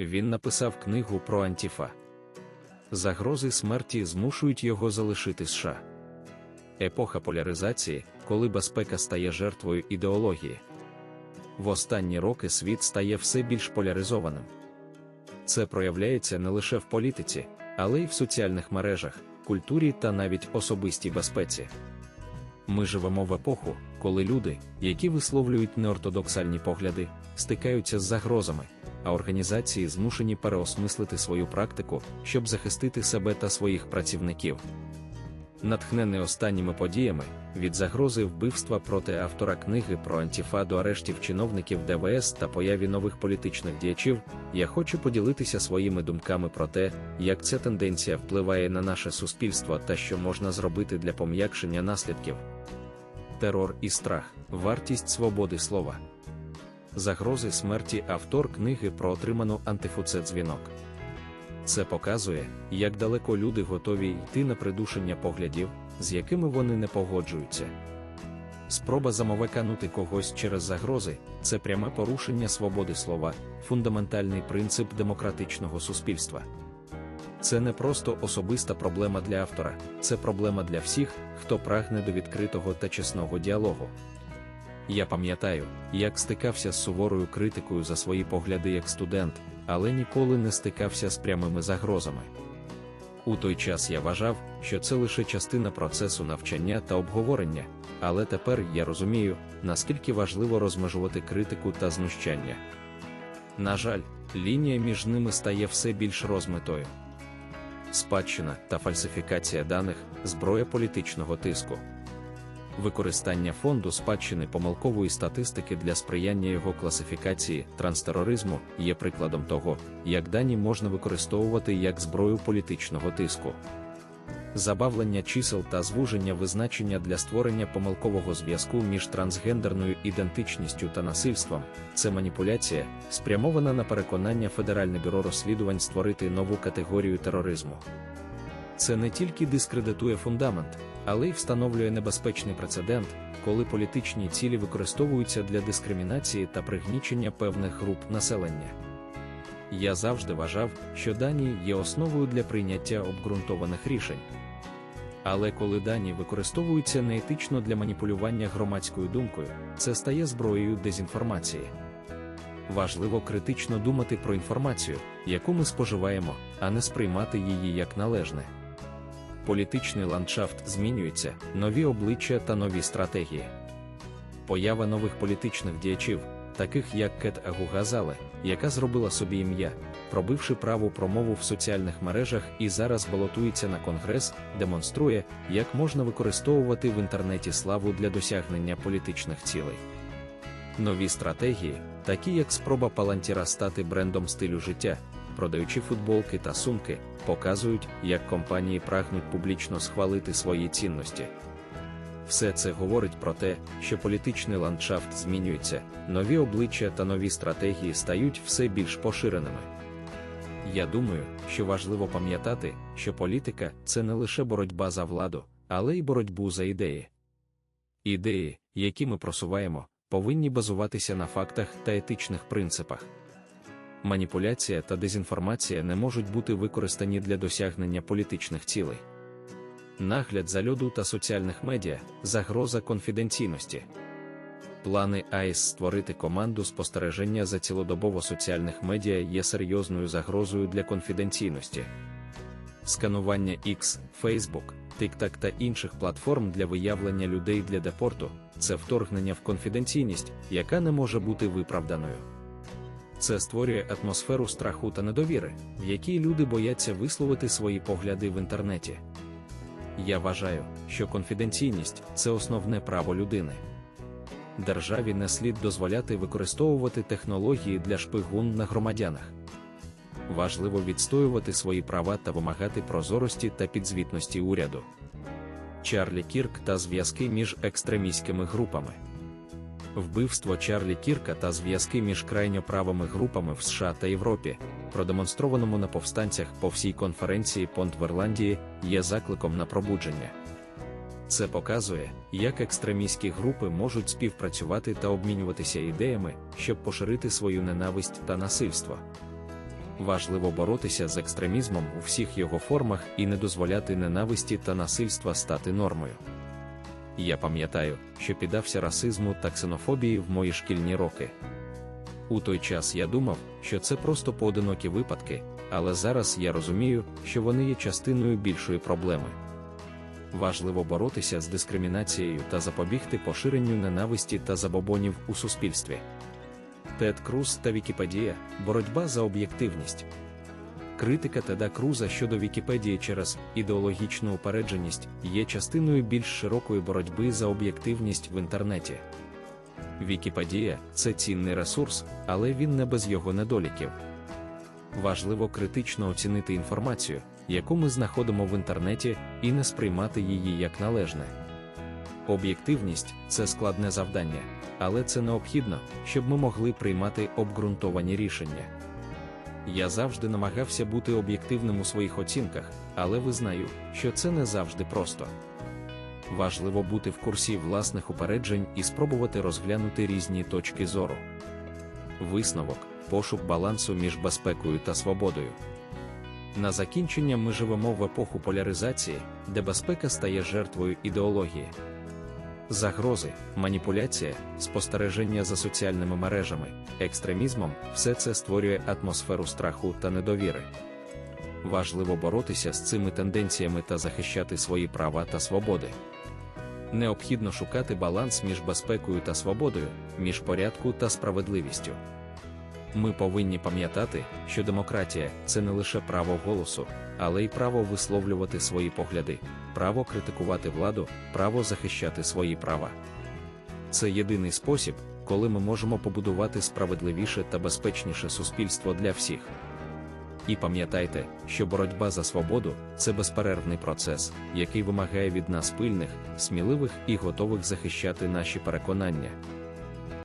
Він написав книгу про Антіфа. Загрози смерті змушують його залишити США. Епоха поляризації, коли безпека стає жертвою ідеології. В останні роки світ стає все більш поляризованим. Це проявляється не лише в політиці, але й в соціальних мережах, культурі та навіть особистій безпеці. Ми живемо в епоху, коли люди, які висловлюють неортодоксальні погляди, стикаються з загрозами, а організації змушені переосмислити свою практику, щоб захистити себе та своїх працівників. Натхнений останніми подіями від загрози вбивства проти автора книги про антіфа до арештів чиновників ДВС та появі нових політичних діячів, я хочу поділитися своїми думками про те, як ця тенденція впливає на наше суспільство та що можна зробити для пом'якшення наслідків. Терор і страх, вартість свободи слова. Загрози смерті автор книги про отриману антифуце дзвінок. Це показує, як далеко люди готові йти на придушення поглядів, з якими вони не погоджуються. Спроба замовеканути когось через загрози це пряме порушення свободи слова, фундаментальний принцип демократичного суспільства. Це не просто особиста проблема для автора, це проблема для всіх, хто прагне до відкритого та чесного діалогу. Я пам'ятаю, як стикався з суворою критикою за свої погляди як студент, але ніколи не стикався з прямими загрозами. У той час я вважав, що це лише частина процесу навчання та обговорення, але тепер я розумію, наскільки важливо розмежувати критику та знущання. На жаль, лінія між ними стає все більш розмитою. Спадщина та фальсифікація даних зброя політичного тиску. Використання фонду спадщини помилкової статистики для сприяння його класифікації транстероризму є прикладом того, як дані можна використовувати як зброю політичного тиску. Забавлення чисел та звуження визначення для створення помилкового зв'язку між трансгендерною ідентичністю та насильством це маніпуляція, спрямована на переконання Федеральне бюро розслідувань створити нову категорію тероризму. Це не тільки дискредитує фундамент, але й встановлює небезпечний прецедент, коли політичні цілі використовуються для дискримінації та пригнічення певних груп населення. Я завжди вважав, що дані є основою для прийняття обґрунтованих рішень. Але коли дані використовуються неетично для маніпулювання громадською думкою, це стає зброєю дезінформації. Важливо критично думати про інформацію, яку ми споживаємо, а не сприймати її як належне політичний ландшафт змінюється, нові обличчя та нові стратегії. Поява нових політичних діячів, таких як Кет Агугазале, яка зробила собі ім'я, пробивши праву промову в соціальних мережах і зараз балотується на конгрес, демонструє, як можна використовувати в інтернеті славу для досягнення політичних цілей. Нові стратегії, такі як спроба Палантіра стати брендом стилю життя, продаючи футболки та сумки, показують, як компанії прагнуть публічно схвалити свої цінності. Все це говорить про те, що політичний ландшафт змінюється, нові обличчя та нові стратегії стають все більш поширеними. Я думаю, що важливо пам'ятати, що політика це не лише боротьба за владу, але й боротьбу за ідеї. Ідеї, які ми просуваємо, повинні базуватися на фактах та етичних принципах маніпуляція та дезінформація не можуть бути використані для досягнення політичних цілей. Нагляд за льоду та соціальних медіа загроза конфіденційності. Плани АІС створити команду спостереження за цілодобово соціальних медіа є серйозною загрозою для конфіденційності. Сканування X, Facebook, TikTok та інших платформ для виявлення людей для депорту це вторгнення в конфіденційність, яка не може бути виправданою. Це створює атмосферу страху та недовіри, в якій люди бояться висловити свої погляди в інтернеті. Я вважаю, що конфіденційність це основне право людини. Державі не слід дозволяти використовувати технології для шпигун на громадянах. Важливо відстоювати свої права та вимагати прозорості та підзвітності уряду. Чарлі Кірк та зв'язки між екстремістськими групами вбивство Чарлі Кірка та зв'язки між крайньоправими групами в США та Європі, продемонстрованому на повстанцях по всій конференції Понт в Ірландії, є закликом на пробудження. Це показує, як екстремістські групи можуть співпрацювати та обмінюватися ідеями, щоб поширити свою ненависть та насильство. Важливо боротися з екстремізмом у всіх його формах і не дозволяти ненависті та насильства стати нормою. Я пам'ятаю, що піддався расизму та ксенофобії в мої шкільні роки. У той час я думав, що це просто поодинокі випадки, але зараз я розумію, що вони є частиною більшої проблеми. Важливо боротися з дискримінацією та запобігти поширенню ненависті та забобонів у суспільстві. Тед Круз та Вікіпедія боротьба за об'єктивність. Критика Теда Круза щодо Вікіпедії через ідеологічну упередженість є частиною більш широкої боротьби за об'єктивність в інтернеті. Вікіпедія це цінний ресурс, але він не без його недоліків. Важливо критично оцінити інформацію, яку ми знаходимо в інтернеті, і не сприймати її як належне. Об'єктивність це складне завдання, але це необхідно, щоб ми могли приймати обґрунтовані рішення. Я завжди намагався бути об'єктивним у своїх оцінках, але визнаю, що це не завжди просто. Важливо бути в курсі власних упереджень і спробувати розглянути різні точки зору. Висновок пошук балансу між безпекою та свободою. На закінчення ми живемо в епоху поляризації, де безпека стає жертвою ідеології. Загрози, маніпуляція, спостереження за соціальними мережами, екстремізмом все це створює атмосферу страху та недовіри. Важливо боротися з цими тенденціями та захищати свої права та свободи. Необхідно шукати баланс між безпекою та свободою, між порядку та справедливістю. Ми повинні пам'ятати, що демократія це не лише право голосу, але й право висловлювати свої погляди, право критикувати владу, право захищати свої права. Це єдиний спосіб, коли ми можемо побудувати справедливіше та безпечніше суспільство для всіх. І пам'ятайте, що боротьба за свободу це безперервний процес, який вимагає від нас пильних, сміливих і готових захищати наші переконання.